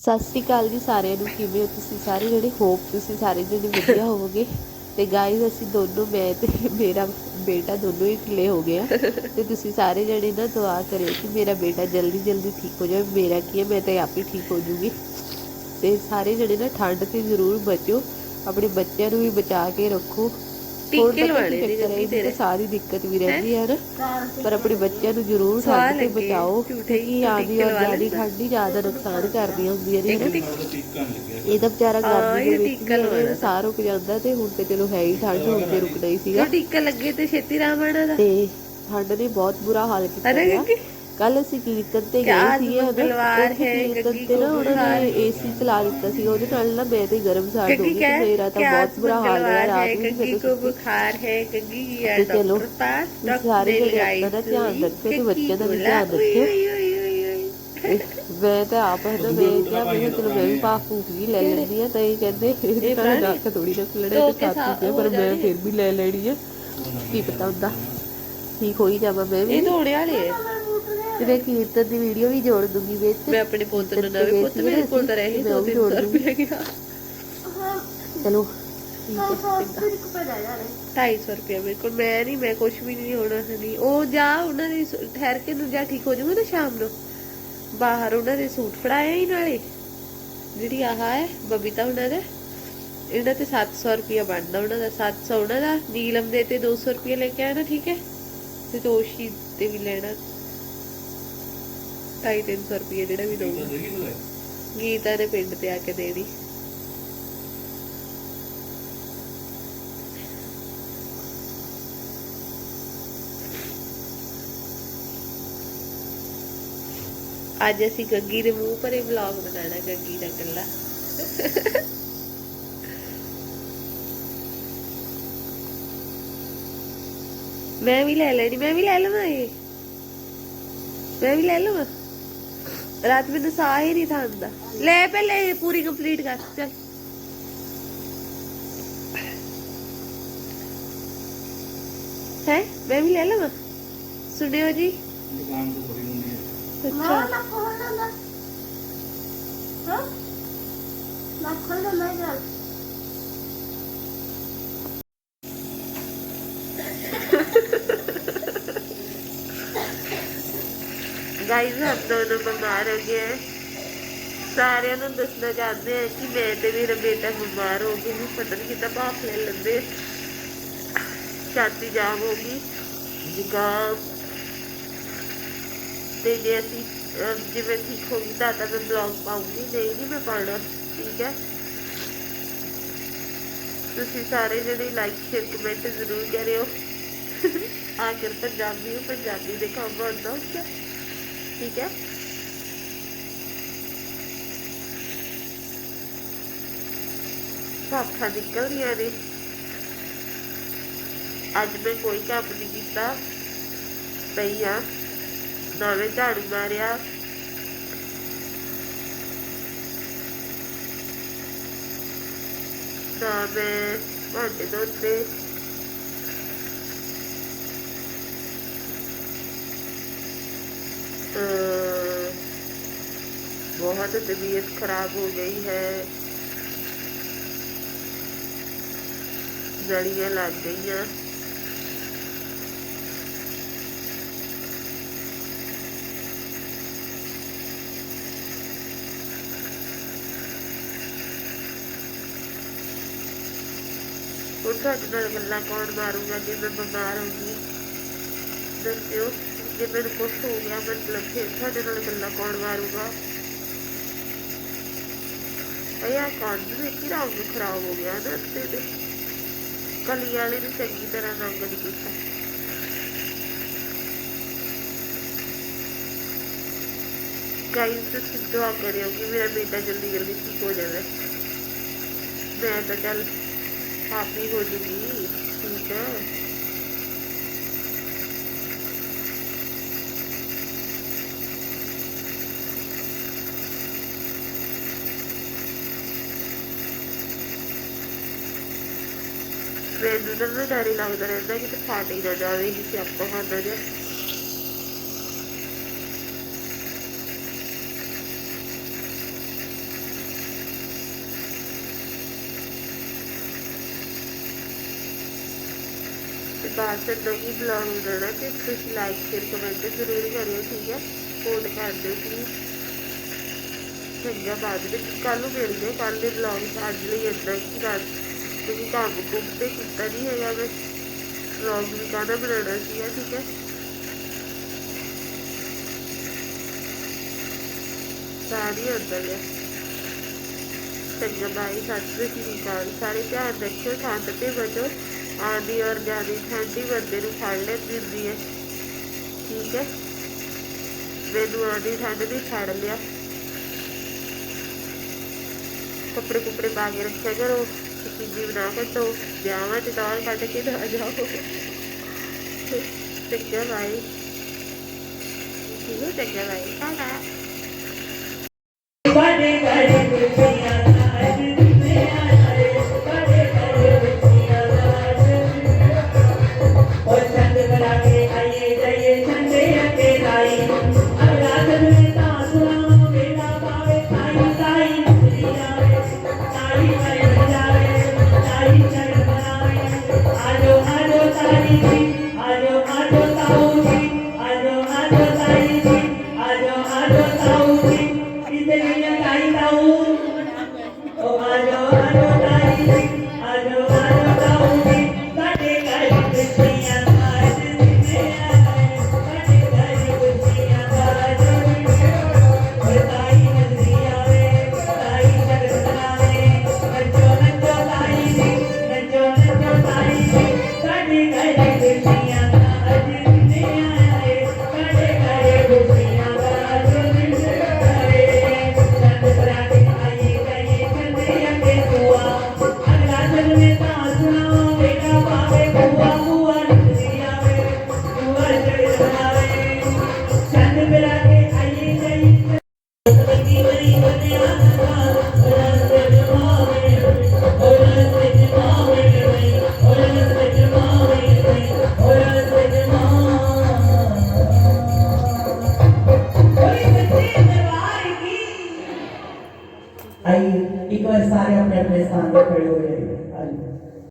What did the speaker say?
ਸਤਿ ਸ਼੍ਰੀ ਅਕਾਲ ਜੀ ਸਾਰਿਆਂ ਨੂੰ, ਕਿਵੇਂ ਹੋ ਤੁਸੀਂ ਸਾਰੇ? ਜਿਹੜੇ ਹੋਪ ਤੁਸੀਂ ਸਾਰੇ ਜਿਹੜੇ ਵਧੀਆ ਹੋਵੋਗੇ। ਤੇ ਗਾਇਜ਼ ਅਸੀਂ ਦੋਨੋਂ, ਮੈਂ ਤੇ ਮੇਰਾ ਬੇਟਾ ਦੋਨੋਂ ਹੀ ਢਿੱਲੇ ਹੋ ਗਏ ਆ। ਤੇ ਤੁਸੀਂ ਸਾਰੇ ਜਿਹੜੇ ਨਾ ਦੁਆ ਕਰਿਓ ਕਿ ਮੇਰਾ ਬੇਟਾ ਜਲਦੀ ਜਲਦੀ ਠੀਕ ਹੋ ਜਾਵੇ। ਮੇਰਾ ਕੀ ਹੈ, ਮੈਂ ਤਾਂ ਆਪ ਹੀ ਠੀਕ ਹੋ ਜੂਗੀ। ਤੇ ਸਾਰੇ ਜਿਹੜੇ ਨਾ ਠੰਡ ਤੇ ਜ਼ਰੂਰ ਬਚੋ ਆਪਣੇ ਬੱਚਿਆਂ ਨੂੰ ਵੀ ਬਚਾ ਕੇ ਰੱਖੋ। ਹੋਰ ਟੀਕੇ ਪਤਾ ਕੀ ਲਵਾਣੇ ਨੇ ਚੱਕਰ ਹੈ, ਜੱਗੀ ਇਹਦੀ ਤੇਰੇ। ਸਾਰੀ ਦਿੱਕਤ ਵੀ ਰਹਿੰਦੀ ਹੈ। ਨਾ ਪਰ ਆਪਣੇ ਬੱਚਿਆਂ ਨੂੰ ਜ਼ਰੂਰ ਠੰਡ ਤੇ ਬਚਾਓ। ਹੀ ਕਿਉਂਕਿ ਆਂਦੀ ਔਰ ਜ਼ਿਆਦੀ। ਠੰਡ ਹੀ ਜ਼ਿਆਦਾ ਨੁਕਸਾਨ ਕਰਦੀਆਂ ਹੁੰਦੀਆਂ ਨੇ। ਇੱਕ ਨਾ। ਟੀਕਾ ਇਹ ਤਾਂ ਵਿਚਾਰਾ ਹਾਂ, ਗਰਮੀ ਦੇ ਇਹ ਵਿੱਚ ਇਹਦਾ ਸਾਹ ਰੁਕ ਜਾਂਦਾ ਤੇ ਹੁਣ ਤੇ ਚਲੋ ਹੈ ਹੀ ਠੰਡ ਹੁਣ ਤੇ ਰੁਕਣਾ ਹੀ ਸੀਗਾ। ਜੇ ਟੀਕਾ ਲੱਗੇ ਤੇ ਛੇਤੀ ਰਾਮ ਆਣਾ ਦਾ ਤੇ ਠੰਡ ਨੇ ਬਹੁਤ ਬੁਰਾ ਹਾਲ ਕੀਤਾ ਅਰੇ ਹੈ ਕੱਲ ਅਸੀਂ ਕੀਰਤਨ ਤੇ ਗਏ ਸੀ ਉਹਦੇ ਕੀਰਤਨ ਤੇ ਨਾ ਉਹਨਾਂ ਨੇ ਏਸੀ ਚਲਾ ਦਿੱਤਾ ਸੀ ਉਹਦੇ ਨਾਲ ਨਾ ਮੈਂ ਤੇ ਗਰਮ ਸਾੜ ਹੋ ਗਈ ਤੇ ਮੇਰਾ ਤਾਂ ਬਹੁਤ ਬੁਰਾ ਹਾਲ ਹੋਇਆ ਰਾਤ ਨੂੰ ਮੈਨੂੰ ਕੋ ਬੁਖਾਰ ਹੈ ਗੱਗੀ ਯਾਰ ਚਲੋ ਸਾਰੇ ਜਿਹੜੇ ਦਾ ਧਿਆਨ ਰੱਖੋ ਤੇ ਬੱਚੇ ਦਾ ਧਿਆਨ ਰੱਖੋ ਮੈਂ ਤਾਂ ਆਪ ਹੈ ਨਾ ਮੈਂ ਕਿਹਾ ਮੈਨੂੰ ਚਲੋ ਮੈਂ ਵੀ ਪਾਫੂ ਵੀ ਲੈ ਲੈਣੀ ਆ ਤਾਂ ਕਹਿੰਦੇ ਇਹ ਤਾਂ ਰੱਖ ਥੋੜੀ ਰੱਖ ਲੈਣਾ ਤੇ ਸਾਥ ਹੀ ਪਰ ਮੈਂ ਫਿਰ ਵੀ ਲੈ ਲੈਣੀ ਆ। ਕੀ ਪਤਾ ਹੁੰਦਾ ਠੀਕ ਹੋਈ ਜਾਵਾਂ ਮੈਂ ਵੀ। ਇਹ ਥੋੜੇ ਵਾਲੇ ਤੇ ਮੈਂ ਕੀਰਤਨ ਦੀ ਵੀਡੀਓ ਵੀ ਜੋੜ ਦੂੰਗੀ ਵਿੱਚ। ਮੈਂ ਆਪਣੇ ਪੁੱਤ ਨੂੰ ਨਵੇਂ ਗਏ ਪੁੱਤ ਮੇਰੇ ਕੋਲ ਤਾਂ ਰਹੇ ਮੈਂ ਉਹ ਵੀ 200 ਜੋੜ ਦੂੰਗੀ। ਰੁਪਏ ਗਿਆ। ਚਲੋ। ਠੀਕ ਹੈ ਚੰਗਾ। 250 ਰੁਪਏ ਮੇਰੇ ਕੋਲ। ਮੈਂ ਨਹੀਂ ਮੈਂ ਕੁਝ ਵੀ ਨਹੀਂ ਹੋਣਾ ਨਹੀਂ ਉਹ ਜਾ ਉਹਨਾਂ ਦੀ ਸ- ਠਹਿਰ ਕੇ ਨੂੰ ਜਾ ਠੀਕ ਹੋ ਜਾਊਗਾ ਨਾ ਸ਼ਾਮ ਨੂੰ। ਬਾਹਰ ਉਹਨਾਂ ਦੇ ਸੂਟ ਫੜਾਏ ਹੀ ਨਾਲੇ। ਜਿਹੜੀ ਆਹ ਹੈ ਬਬੀਤਾ ਉਹਨਾਂ ਦਾ। ਇਹਨਾਂ ਤੇ 700 ਰੁਪਏ ਬਣਦਾ ਉਹਨਾਂ ਦਾ। 700 ਉਹਨਾਂ ਦਾ। ਨੀਲਮ ਦੇ ਤੇ 200 ਰੁਪਏ ਲੈ ਕੇ ਆਣਾ ਠੀਕ ਹੈ? ਤੇ ਦੋਸ਼ੀ ਤੇ ਵੀ ਲੈਣਾ। 250 ਰੁਪਏ ਜਿਹੜਾ ਵੀ ਦਊਗਾ ਗੀਤਾ ਨੇ ਪਿੰਡ ਤੇ ਆ ਕੇ ਦੇਣੀ। ਅੱਜ ਅਸੀਂ ਗੱਗੀ ਦੇ ਮੂੰਹ ਭਰੇ ਵਲੌਗ ਬਣਾਉਣਾ ਗੱਗੀ ਦਾ ਗੱਲਾ ਮੈਂ ਵੀ ਲੈ ਲੈਣੀ ਮੈਂ ਵੀ ਲੈ ਲਵਾਂ ਇਹ। ਮੈਂ ਵੀ ਲੈ ਲਵਾਂ। ਰਾਤ ਮੈਨੂੰ ਸਾਹ ਹੀ ਨਹੀਂ ਥਾ ਆਉਂਦਾ। ਲੈ ਪਹਿਲੇ ਇਹ ਪੂਰੀ ਕੰਪਲੀਟ ਕਰ ਚੱਲ। ਹੈ? ਮੈਂ ਵੀ ਲੈ ਲਵਾਂ? ਸੁਣਿਓ ਜੀ। ਅੱਛਾ। ਗਾਈਜ਼ ਹਮ ਦੋਨੋਂ ਬਿਮਾਰ ਹੋ ਗਏ ਹੈ। ਸਾਰਿਆਂ ਨੂੰ ਦੱਸਣਾ ਚਾਹੁੰਦੇ ਆ ਕਿ ਮੈਂ ਤੇ ਮੇਰਾ ਬੇਟਾ ਬਿਮਾਰ ਹੋ ਗਏ ਨੇ। ਪਤਾ ਨਹੀਂ ਕਿੱਦਾਂ ਭਾਫ ਲੈ ਲੈਂਦੇ ਛਾਤੀ ਜਾਮ ਹੋ ਗਈ। ਜ਼ੁਕਾਮ। ਤੇ ਜੇ ਅਸੀਂ ਜਿਵੇਂ ਠੀਕ ਹੋ ਗਈ ਤਾਂ ਤਾਂ ਮੈਂ ਬਲੌਗ ਪਾਉਂਗੀ। ਨਹੀਂ ਨਹੀਂ ਮੈਂ ਪਾਉਣਾ। ਠੀਕ ਹੈ। ਤੁਸੀਂ ਸਾਰੇ ਜਿਹੜੇ ਲਾਈਕ ਸ਼ੇਅਰ ਕਮੈਂਟ ਜ਼ਰੂਰ ਕਰਿਓ। ਆਖਰ ਪੰਜਾਬੀ ਹੋ ਪੰਜਾਬੀ ਦੇ ਕੰਮ ਆਉਂਦਾ ਹੁੰਦਾ। ਠੀਕ ਹੈ ਸਾਫਾ ਨਿਕਲ ਰਹੀਆਂ ਨੇ ਅੱਜ ਮੈਂ ਕੋਈ ਕੰਮ ਨਹੀਂ ਕੀਤਾ ਪਈ ਆ ਨਾ ਮੈਂ ਝਾੜੂ ਮਾਰਿਆ ਨਾ ਮੈਂ ਭਾਂਡੇ ਧੋਤੇ बहुत तबीयत खराब हो गई है जड़ियाँ लग गई हैं ਹੁਣ ਤੁਹਾਡੇ ਨਾਲ ਗੱਲਾਂ ਕੌਣ ਮਾਰੂਗਾ ਜੇ ਮੈਂ ਬਿਮਾਰ ਹੋ ਗਈ ਦੱਸਿਓ ਜੇ ਮੈਨੂੰ ਕੁਛ ਹੋ ਗਿਆ ਮਤਲਬ ਫਿਰ ਤੁਹਾਡੇ ਨਾਲ ਗੱਲਾਂ ਕੌਣ ਮਾਰੂਗਾ ਅਇਆ ਕੰਨ ਵਿੱਚ ਰੰਗ ਖਰਾਬ ਹੋ ਗਿਆ ਨਾ ਤੇ ਤੇ ਕਲੀ ਵਾਲੇ ਨੂੰ ਚੰਗੀ ਤਰ੍ਹਾਂ ਰੰਗ ਨਹੀਂ ਕੀਤਾ। ਗਾਈਸ ਤੁਸੀਂ ਦੁਆ ਕਰਿਓ ਕਿ ਮੇਰਾ ਬੇਟਾ ਜਲਦੀ ਜਲਦੀ ਠੀਕ ਹੋ ਜਾਵੇ। ਮੈਂ ਤਾਂ ਚੱਲ ਹਾਪੀ ਹੋ ਜੂਗੀ, ਠੀਕ ਹੈ। ਮੈਨੂੰ ਤਾਂ ਨਾ ਡਰ ਹੀ ਲੱਗਦਾ ਰਹਿੰਦਾ ਕਿ ਫਟ ਹੀ ਨਾ ਜਾਵੇ ਕਿ ਸਿਆਪਾ ਫਟ ਨਾ ਜਾਵੇ ਤੇ ਬਾਅਦ ਬਲੌਗ ਨੂੰ ਦੇਣਾ ਕਿ ਤੁਸੀਂ ਲਾਈਕ ਸ਼ੇਅਰ ਕਮੈਂਟ ਜ਼ਰੂਰ ਕਰਿਓ, ਠੀਕ ਹੈ ਸਪੋਰਟ ਕਰ ਦਿਓ ਪਲੀਜ਼ ਚੰਗਾ ਬਾਅਦ ਵਿੱਚ ਕੱਲ ਨੂੰ ਮਿਲਦੇ ਕੱਲ ਦੇ ਬਲੌਗ ਅੱਜ ਲਈ ਇੱਦਾਂ ਹੀ ਕਰ तो कि काम घूमते कितना नहीं है यार। मैं ब्लॉग में गाना बनाना चाहिए ठीक है? सारी अंदर है। चंगा भाई सत श्री अकाल सारे ध्यान ठंड बचो आदि और ही बंदे फड़ लेंदी है। ठीक है? ਮੈਨੂੰ ਆਉਂਦੀ ठंड भी ਛੱਡ लिया। कपड़े कुपड़े ਪਾ ਕੇ ਰੱਖਿਆ జీవనాకతో జామతి తోన పట్టకి రాజావు దగ్గర రాయి దగ్గర రాయి కాదా Everybody's in the